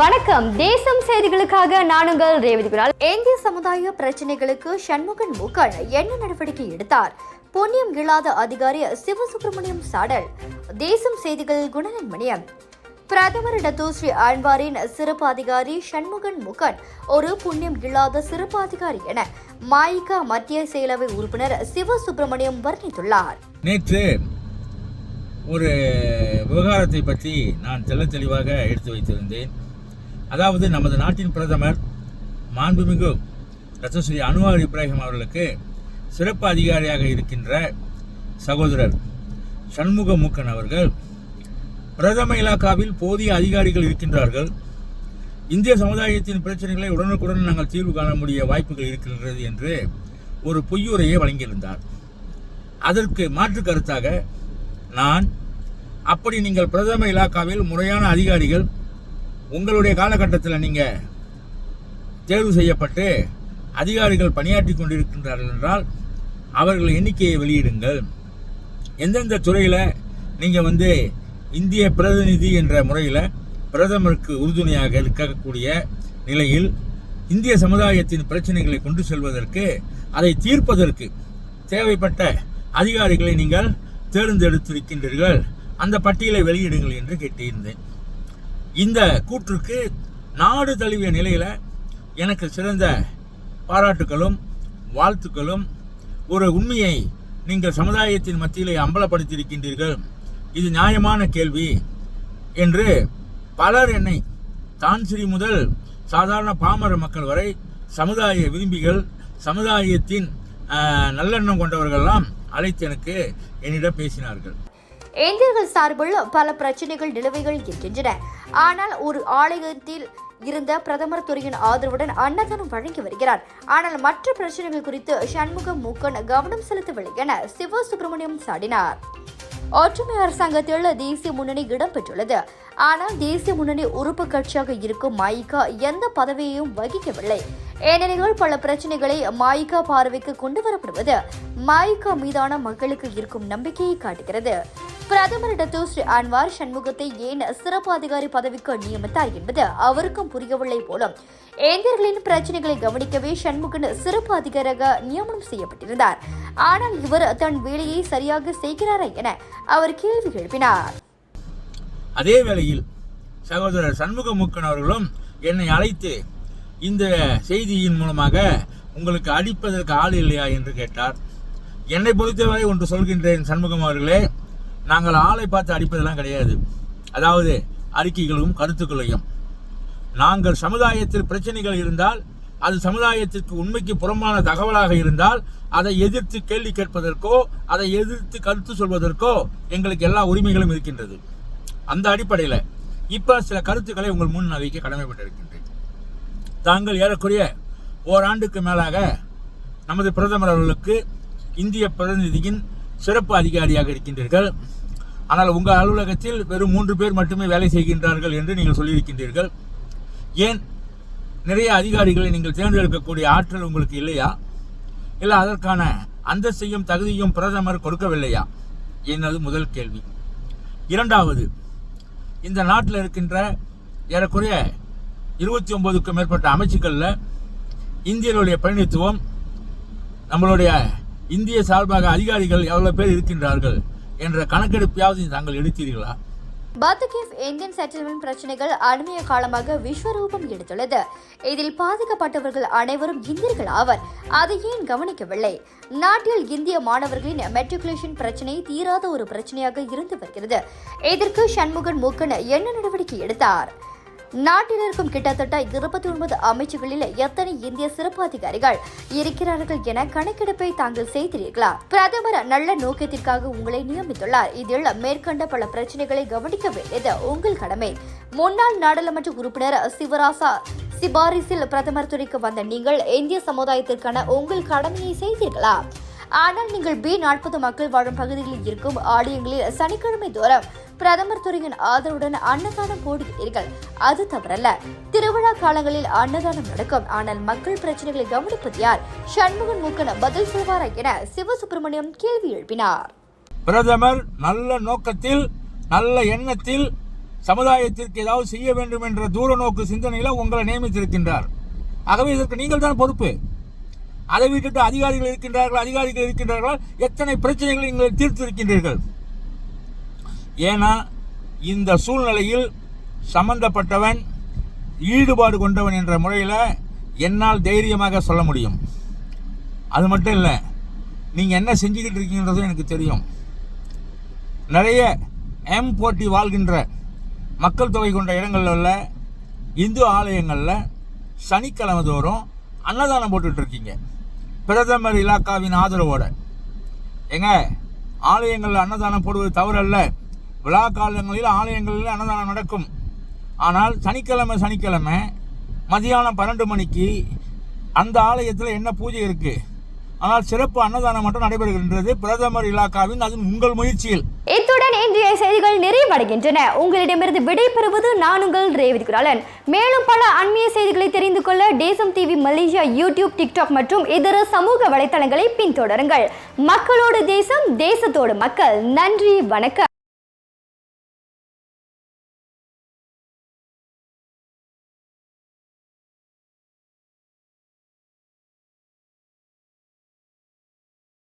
வணக்கம். தேசம் செய்திகளுக்காக நான் உங்கள் ரேவதி குரால் இந்திய சமுதாய பிரச்சனைகளுக்கு சண்முகன் முகன் என்ன நடவடிக்கை எடுத்தார்? புண்ணியம் இல்லாத அதிகாரி சிவசுப்பிரமணியம் சாடல். தேசம் செய்திகள் குணநன் மணியம் பிரதமர் டத்தோஸ்ரீ ஆழ்வாரின் சிறப்பு அதிகாரி சண்முகன் முகன் ஒரு புண்ணியம் இல்லாத சிறப்பு அதிகாரி என மாயிகா மத்திய செயலவை உறுப்பினர் சிவசுப்பிரமணியம் வர்ணித்துள்ளார். நேற்று ஒரு விவகாரத்தை பற்றி நான் தெள்ள தெளிவாக எடுத்து வைத்திருந்தேன். அதாவது நமது நாட்டின் பிரதமர் மாண்புமிகு ரத்தஸ்ரீ அனுவார் இப்ராஹிம் அவர்களுக்கு சிறப்பு அதிகாரியாக இருக்கின்ற சகோதரர் சண்முக மூக்கன் அவர்கள் பிரதம இலாக்காவில் போதிய அதிகாரிகள் இருக்கின்றார்கள். இந்திய சமுதாயத்தின் பிரச்சனைகளை உடனுக்குடன் நாங்கள் தீர்வு காண முடிய வாய்ப்புகள் இருக்கின்றது என்று ஒரு பொய்யுரையை வழங்கியிருந்தார். அதற்கு மாற்று கருத்தாக நான் அப்படி நீங்கள் பிரதம இலாக்காவில் முறையான அதிகாரிகள் உங்களுடைய காலகட்டத்தில் நீங்கள் தேர்வு செய்யப்பட்டு அதிகாரிகள் பணியாற்றி கொண்டிருக்கின்றார்கள் என்றால் அவர்கள் எண்ணிக்கையை வெளியிடுங்கள். எந்தெந்த துறையில் நீங்கள் வந்து இந்திய பிரதிநிதி என்ற முறையில் பிரதமருக்கு உறுதுணையாக இருக்கக்கூடிய நிலையில் இந்திய சமுதாயத்தின் பிரச்சனைகளை கொண்டு செல்வதற்கு அதை தீர்ப்பதற்கு தேவைப்பட்ட அதிகாரிகளை நீங்கள் தேர்ந்தெடுத்திருக்கின்றீர்கள். அந்த பட்டியலை வெளியிடுங்கள் என்று கேட்டிருந்தேன். இந்த கூற்றுக்கு நாடு தழுவிய நிலையில் எனக்கு சிறந்த பாராட்டுகளும் வாழ்த்துக்களும். ஒரு உண்மையை நீங்கள் சமுதாயத்தின் மத்தியிலே அம்பலப்படுத்தியிருக்கின்றீர்கள். இது நியாயமான கேள்வி என்று பலர் என்னை தான்சிரி முதல் சாதாரண பாமர மக்கள் வரை சமுதாய விரும்பிகள் சமுதாயத்தின் நல்லெண்ணம் கொண்டவர்கள்லாம் அழைத்து எனக்கு என்னிடம் பேசினார்கள். இந்தியர்கள் சார்பில் பல பிரச்சனைகள் நிலுவைகள் இருக்கின்றன. ஆனால் ஒரு ஆலயத்தில் இருந்த பிரதமர் துறையின் ஆதரவுடன் அன்னதானம் வழங்கி வருகிறார். ஆனால் மற்ற பிரச்சனைகள் குறித்து சண்முகம் மூக்கன் கவனம் செலுத்தவில்லை என சிவ சுப்பிரமணியம் சாடினார். ஒற்றுமை அரசாங்கத்தில் தேசிய முன்னணி இடம்பெற்றுள்ளது. ஆனால் தேசிய முன்னணி உறுப்பு கட்சியாக இருக்கும் மாயிகா எந்த பதவியையும் வகிக்கவில்லை. ஏனெனில் பல பிரச்சனைகளை மாயிகா பார்வைக்கு கொண்டு வரப்படுவது மாயிகா மீதான மக்களுக்கு இருக்கும் நம்பிக்கையை காட்டுகிறது. பிரதமர் டத்தோ ஸ்ரீ அன்வார் சண்முகத்தை ஏன் சிறப்பு அதிகாரி பதவிக்கு நியமித்தார் என்பது அவருக்கும் புரியவில்லை போலும். இந்தியர்களின் பிரச்சனைகளை கவனிக்கவே சண்முகன் சிறப்பு அதிகாரியாக நியமனம் செய்யப்பட்டிருந்தார். ஆனால் இவர் தன் வேலையை சரியாக செய்கிறாரா என அவர் கேள்வி எழுப்பினார். அதே வேளையில் சகோதரர் சண்முகமுக்கன் அவர்களும் என்னை அழைத்து இந்த செய்தியின் மூலமாக உங்களுக்கு அடிப்பதற்கு ஆள் இல்லையா என்று கேட்டார். என்னை பொறுத்தவரை ஒன்று சொல்கின்றேன் சண்முகம் அவர்களே நாங்கள் ஆளை பார்த்து அடிப்பதெல்லாம் கிடையாது. அதாவது அறிக்கைகளும் கருத்துக்களையும். நாங்கள் சமுதாயத்தில் பிரச்சனைகள் இருந்தால் அது சமுதாயத்திற்கு உண்மைக்கு புறம்பான தகவலாக இருந்தால் அதை எதிர்த்து கேள்வி கேட்பதற்கோ அதை எதிர்த்து கருத்து சொல்வதற்கோ எங்களுக்கு எல்லா உரிமைகளும் இருக்கின்றது. அந்த அடிப்படையில் இப்போ சில கருத்துக்களை உங்கள் முன் வைக்க கடமைப்பட்டிருக்கின்றேன். தாங்கள் ஏறக்குறைய ஓராண்டுக்கு மேலாக நமது பிரதமர் அவர்களுக்கு இந்திய பிரதிநிதியின் சிறப்பு அதிகாரியாக இருக்கின்றீர்கள். ஆனால் உங்கள் அலுவலகத்தில் வெறும் மூன்று பேர் மட்டுமே வேலை செய்கின்றார்கள் என்று நீங்கள் சொல்லியிருக்கின்றீர்கள். ஏன்? நிறைய அதிகாரிகளை நீங்கள் தேர்ந்தெடுக்கக்கூடிய ஆற்றல் உங்களுக்கு இல்லையா? இல்லை அதற்கான அந்தஸ்தையும் தகுதியும் பிரதமர் கொடுக்கவில்லையா? என்னது முதல் கேள்வி. இரண்டாவது இந்த நாட்டில் இருக்கின்ற ஏறக்குறைய இருபத்தி ஒன்பதுக்கும் மேற்பட்ட அமைச்சுக்களில் இந்தியர்களுடைய பிரதிநிதித்துவம் நம்மளுடைய இந்திய சார்பாக அதிகாரிகள் எவ்வளவு பேர் இருக்கின்றார்கள் என்ற கணக்கெடுப்பையாவது தாங்கள் எடுத்தீர்களா? பத்துகேவ் இந்தியன் செட்டில்மெண்ட் பிரச்சனைகள் அண்மைய காலமாக விஸ்வரூபம் எடுத்துள்ளது. இதில் பாதிக்கப்பட்டவர்கள் அனைவரும் இந்தியர்கள் ஆவர். அதை ஏன் கவனிக்கவில்லை? நாட்டில் இந்திய மாணவர்களின் மெட்ரிகுலேஷன் பிரச்சனை தீராத ஒரு பிரச்சனையாக இருந்து வருகிறது. இதற்கு சண்முகன் மூக்கன் என்ன நடவடிக்கை எடுத்தார்? நாட்டில் இருக்கும் கிட்டத்தட்ட இருபத்தி ஒன்பது அமைச்சுகளில் எத்தனை இந்திய சிறப்பு அதிகாரிகள் இருக்கிறார்கள் என கணக்கெடுப்பை தாங்கள் செய்தீர்களா பிரதமர் நல்ல நோக்கத்திற்காக உங்களை நியமித்துள்ளார். இதில் மேற்கண்ட பல பிரச்சனைகளை கவனிக்க வேண்டியது உங்கள் கடமை. முன்னாள் நாடாளுமன்ற உறுப்பினர் சிவராசா சிபாரிசில் பிரதமர் துறைக்கு வந்த நீங்கள் இந்திய சமுதாயத்திற்கான உங்கள் கடமையை செய்தீர்களா? ஆனால் நீங்கள் பி நாற்பது மக்கள் வாழும் பகுதிகளில் இருக்கும் ஆலயங்களில் சனிக்கிழமை தோறும் பிரதமர் துறையின் ஆதரவுடன் அன்னதானம் போடுகிறீர்கள். அது தவறல்ல. திருவிழா காலங்களில் அன்னதானம் நடக்கும். ஆனால் மக்கள் பிரச்சனைகளை கவனிப்பது யார்? சண்முகன் மூக்கன் பதில் சொல்வாரா என சிவசுப்பிரமணியம் கேள்வி எழுப்பினார். பிரதமர் நல்ல நோக்கத்தில் நல்ல எண்ணத்தில் சமுதாயத்திற்கு ஏதாவது செய்ய வேண்டும் என்ற தூர நோக்கு சிந்தனையில் உங்களை நியமித்திருக்கின்றார். ஆகவே இதற்கு நீங்கள் தான் பொறுப்பு. அதை விட்டுட்டு அதிகாரிகள் இருக்கின்றார்கள் அதிகாரிகள் இருக்கின்றார்கள் எத்தனை பிரச்சனைகளை நீங்கள் தீர்த்திருக்கின்றீர்கள்? ஏன்னா இந்த சூழ்நிலையில் சம்பந்தப்பட்டவன் ஈடுபாடு கொண்டவன் என்ற முறையில் என்னால் தைரியமாக சொல்ல முடியும். அது மட்டும் இல்லை நீங்கள் என்ன செஞ்சுக்கிட்டு இருக்கீங்கன்றதும் எனக்கு தெரியும். நிறைய எம் போட்டி வாழ்கின்ற மக்கள் தொகை கொண்ட இடங்களில் உள்ள இந்து ஆலயங்களில் சனிக்கிழமை தோறும் அன்னதானம் போட்டுட்ருக்கீங்க பிரதமர் இலாக்காவின் ஆதரவோடு. ஏங்க ஆலயங்களில் அன்னதானம் போடுவது தவறல்ல. விழா காலங்களில் ஆலயங்களில் அன்னதானம் நடக்கும். ஆனால் சனிக்கிழமை சனிக்கிழமை மதியானம் பன்னெண்டு மணிக்கு அந்த ஆலயத்தில் என்ன பூஜை இருக்குது ஆனால் சிறப்பு அன்னதானம் மட்டும் நடைபெறுகின்றது. பிரதமர் இலாக்காவின் அது உங்கள் முயற்சியில். இத்துடன் இன்றைய செய்திகள் நிறைவடைகின்றன. உங்களிடமிருந்து விடைபெறுவது நான் உங்கள் ரேவதி குராலன். மேலும் பல அண்மைய செய்திகளை தெரிந்து கொள்ள தேசம் டிவி மலேசியா யூடியூப் டிக்டாக் மற்றும் இதர சமூக வலைத்தளங்களை பின்தொடருங்கள். மக்களோடு தேசம் தேசத்தோடு மக்கள். நன்றி வணக்கம்.